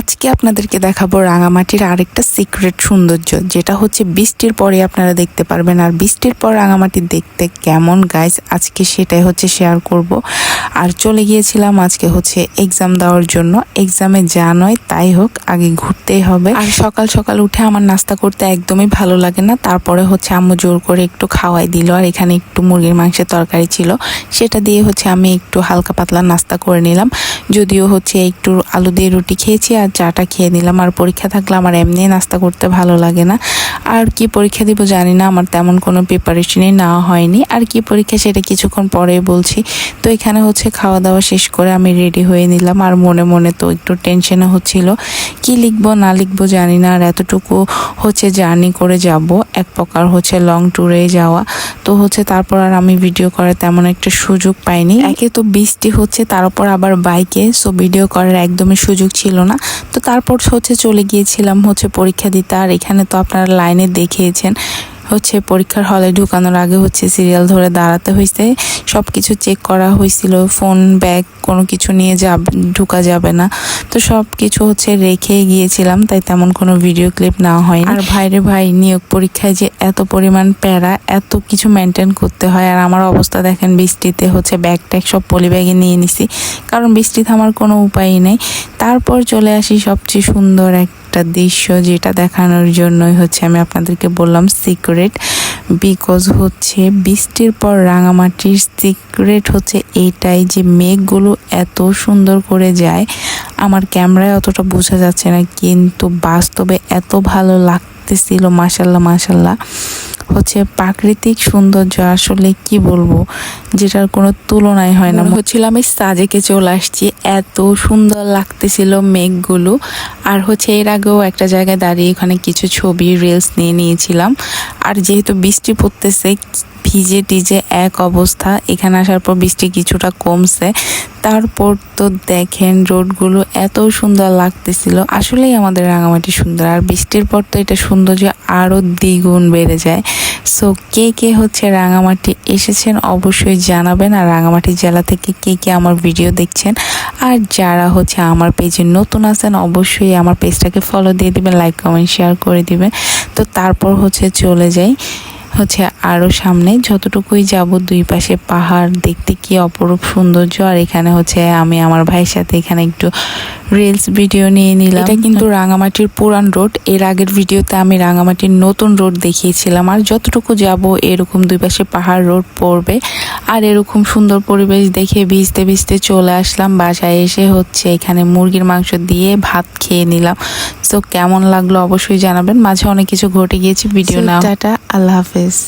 আজকে আপনাদেরকে দেখাবো রাঙামাটির আরেকটা সিক্রেট সৌন্দর্য, যেটা হচ্ছে বৃষ্টির পরে আপনারা দেখতে পারবেন। আর বৃষ্টির পর রাঙামাটি দেখতে কেমন গাইজ আজকে সেটাই হচ্ছে শেয়ার করব। আর চলে গিয়েছিলাম আজকে হচ্ছে এক্সাম দেওয়ার জন্য। এক্সামে যা নয়, তাই হোক, আগে ঘুরতেই হবে। আর সকাল সকাল উঠে আমার নাস্তা করতে একদমই ভালো লাগে না। তারপরে হচ্ছে আম্মু জোর করে একটু খাওয়াই দিল। আর এখানে একটু মুরগির মাংসের তরকারি ছিল। সেটা দিয়ে হচ্ছে আমি একটু হালকা পাতলা নাস্তা করে নিলাম। যদিও হচ্ছে একটু আলু দিয়ে রুটি খেয়েছি, আর চাটা খেয়ে নিলাম। আর পরীক্ষা থাকলে আমার এমনি নাস্তা করতে ভালো লাগে না। আর কি পরীক্ষা দিব জানি না, আমার তেমন কোনো প্রিপারেশনই নেওয়া হয়নি। আর কি পরীক্ষা সেটা কিছুক্ষণ পরে বলছি। তো এখানে হচ্ছে খাওয়া দাওয়া শেষ করে আমি রেডি হয়ে নিলাম। আর মনে মনে তো একটু টেনশনে হচ্ছিল, কি লিখব, না লিখব জানি না। আর এতটুকু হচ্ছে জার্নি করে যাব, এক প্রকার হচ্ছে লং ট্যুরে যাওয়া। তো হচ্ছে তারপর আর আমি ভিডিও করার তেমন একটা সুযোগ পাইনি। একে তো বৃষ্টি হচ্ছে, তার উপর আবার বাইকে সো ভিডিও করার একদমই সুযোগ ছিল না। তো তারপর হচ্ছে চলে গিয়েছিলাম হচ্ছে পরীক্ষা দিতে। আর এখানে তো আপনারা লাইনে দেখিয়েছেন, হচ্ছে পরীক্ষার হলে ঢুকানোর আগে হচ্ছে সিরিয়াল ধরে দাঁড়াতে হয়েছে সব কিছু চেক করা হয়েছিল ফোন ব্যাগ কোনো কিছু নিয়ে যাব, ঢুকা যাবে না। তো সব কিছু হচ্ছে রেখে গিয়েছিলাম, তাই তেমন কোনো ভিডিও ক্লিপ না হয়নি। আর ভাইরে ভাই, নিয়োগ পরীক্ষায় যে এত পরিমাণ প্যারা, এত কিছু মেনটেন করতে হয়, আর আমার অবস্থা দেখেন বৃষ্টিতে হচ্ছে ব্যাগ ট্যাগ সব পলি ব্যাগে নিয়ে নিছি, কারণ বৃষ্টি থামার কোনো উপায়ই নেই। তারপর চলে আসি সবচেয়ে সুন্দর একটা দৃশ্য, যেটা দেখানোর জন্যই হচ্ছে আমি আপনাদেরকে বললাম সিক্রেট বিকজ হচ্ছে বৃষ্টির পর রাঙামাটির সিক্রেট হচ্ছে এটাই যে মেঘগুলো এত সুন্দর করে যায়। আমার ক্যামেরায় অতটা বোঝা যাচ্ছে না, কিন্তু বাস্তবে এত ভালো লাগতেছিল মাসাল্লাহ মাসাল্লাহ হচ্ছে প্রাকৃতিক সৌন্দর্য আসলে কি বলব, যেটার কোনো তুলনাই হয় না। হচ্ছিল আমি সাজেকে চলে আসছি, এত সুন্দর লাগতেছিল মেঘগুলো। আর হচ্ছে এর আগেও একটা জায়গায় দাঁড়িয়ে ওখানে কিছু ছবি রিলস নিয়ে নিয়েছিলাম। আর যেহেতু বৃষ্টি পড়তেছে ভিজে টিজে এক অবস্থা। এখানে আসার পর বৃষ্টি কিছুটা কমছে। তারপর তো দেখেন, রোডগুলো এত সুন্দর লাগতেছিল। আসলেই আমাদের রাঙামাটি সুন্দর। আর বৃষ্টির পর তো এটা সৌন্দর্য আরও দ্বিগুণ বেড়ে যায়। সো কে কে হচ্ছে রাঙামাটি এসেছেন অবশ্যই জানাবেন। আর রাঙামাটি জেলা থেকে কে কে আমার ভিডিও দেখছেন আর যারা হচ্ছে আমার পেজে নতুন আছেন, অবশ্যই আমার পেজটাকে ফলো দিয়ে দিবেন লাইক কমেন্ট শেয়ার করে দিবেন। তো তারপর হচ্ছে চলে যাই। হচ্ছে আরও সামনে। যতটুকুই যাব দুই পাশে পাহাড় দেখতে কি অপরূপ সৌন্দর্য আর এখানে হচ্ছে আমি আমার ভাইয়ের সাথে এখানে একটু রিলস ভিডিও নিয়ে নিলাম। এটা কিন্তু রাঙামাটির পুরান রোডের আগের ভিডিওতে আমি রাঙামাটির নতুন রোড দেখিয়েছিলাম। আর যতটুকু যাব এরকম দুই পাশে পাহাড় রোড পড়বে। আর এরকম সুন্দর পরিবেশ দেখে ভিজতে ভিজতে চলে আসলাম। বাসায় এসে হচ্ছে এখানে মুরগির মাংস দিয়ে ভাত খেয়ে নিলাম। সো কেমন লাগল অবশ্যই জানাবেন। মাঝে অনেক কিছু ঘটে গিয়েছে ভিডিও না টাটা আল্লাহ হাফেজ। Lopes